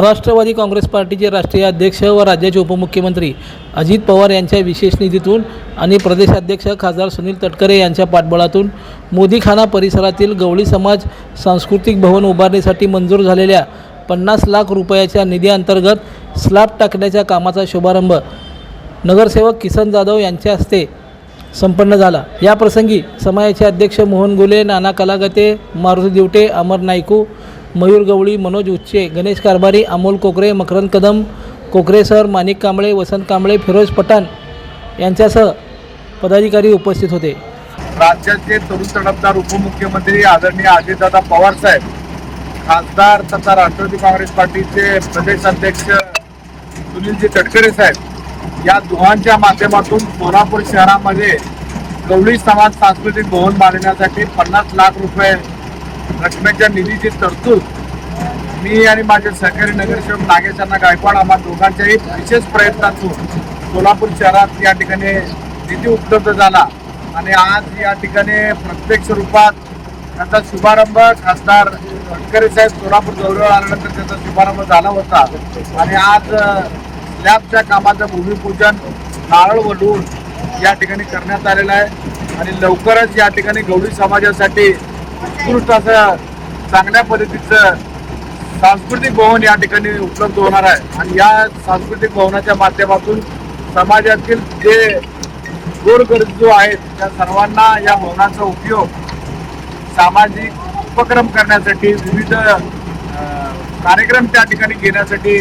राष्ट्रवादी काँग्रेस पार्टीचे राष्ट्रीय अध्यक्ष व राज्याचे उपमुख्यमंत्री अजित पवार यांच्या विशेष निधीतून आणि प्रदेशाध्यक्ष खासदार सुनील तटकरे यांच्या पाठबळातून मोदीखाना परिसरातील गवळी समाज सांस्कृतिक भवन उभारणीसाठी मंजूर झालेल्या पन्नास लाख रुपयाच्या निधीअंतर्गत स्लॅब टाकण्याच्या कामाचा शुभारंभ नगरसेवक किसन जाधव यांच्या हस्ते संपन्न झाला. याप्रसंगी समाजाचे अध्यक्ष मोहन गुले नाना कलागते मारुती दिवटे अमर नायकू मयूर गवळी मनोज उच्चे गणेश कारभारी अमोल कोकरे मकरंद कदम कोकरे सर माणिक कांबळे वसंत कांबळे फिरोज पठाण यांच्यासह पदाधिकारी उपस्थित होते. राज्याचे तरुण तडफदार उपमुख्यमंत्री आदरणीय अजितदादा पवार साहेब खासदार तथा राष्ट्रवादी काँग्रेस पार्टीचे प्रदेश अध्यक्ष सुनीलजी तटकरे साहेब या दोघांच्या माध्यमातून सोलापूर शहरामध्ये गवळी समाज सांस्कृतिक भवन बांधण्यासाठी पन्नास लाख रुपये रकमेच्या निधीची तरतूद मी आणि माझे सहकारी नगरसेवक नागेशांना गायकवाड आम्हा दोघांच्याही विशेष प्रयत्नातून सोलापूर शहरात या ठिकाणी निधी उपलब्ध झाला. आणि आज या ठिकाणी प्रत्यक्ष रूपात त्याचा शुभारंभ खासदार तटकरे साहेब सोलापूर दौऱ्यावर आल्यानंतर त्याचा शुभारंभ झाला होता. आणि आज स्लॅबच्या कामाचं भूमिपूजन नारळ वडून या ठिकाणी करण्यात आलेलं आहे. आणि लवकरच या ठिकाणी गौरी समाजासाठी उत्कृष्ट असं चांगल्या पद्धतीचं सांस्कृतिक भवन या ठिकाणी उपलब्ध होणार आहे. आणि या सांस्कृतिक भवनाच्या माध्यमातून समाजातील जे गोरगरजू आहेत त्या सर्वांना या भवनाचा उपयोग सामाजिक उपक्रम करण्यासाठी विविध कार्यक्रम त्या ठिकाणी घेण्यासाठी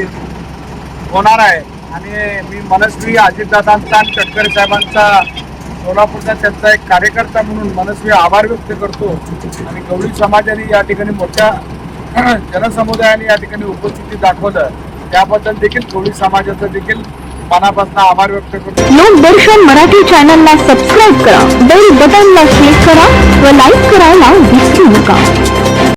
होणार आहे. आणि मी मनस्वी अजितदादांचा आणि तटकरे साहेबांचा सोलापूरचा त्यांचा एक कार्यकर्ता म्हणून मनस्वी आभार व्यक्त करतो. आणि गवळी समाजाने या ठिकाणी मोठ्या जनसमुदायाने या ठिकाणी उपस्थिती दाखवलं. त्याबद्दल देखील गवळी समाजाचं देखील मनापासून आभार व्यक्त करतो. लोकदर्शन मराठी चॅनलला सबस्क्राईब करा बेल बटनला क्लिक करा व लाईक करायला विसरू नका.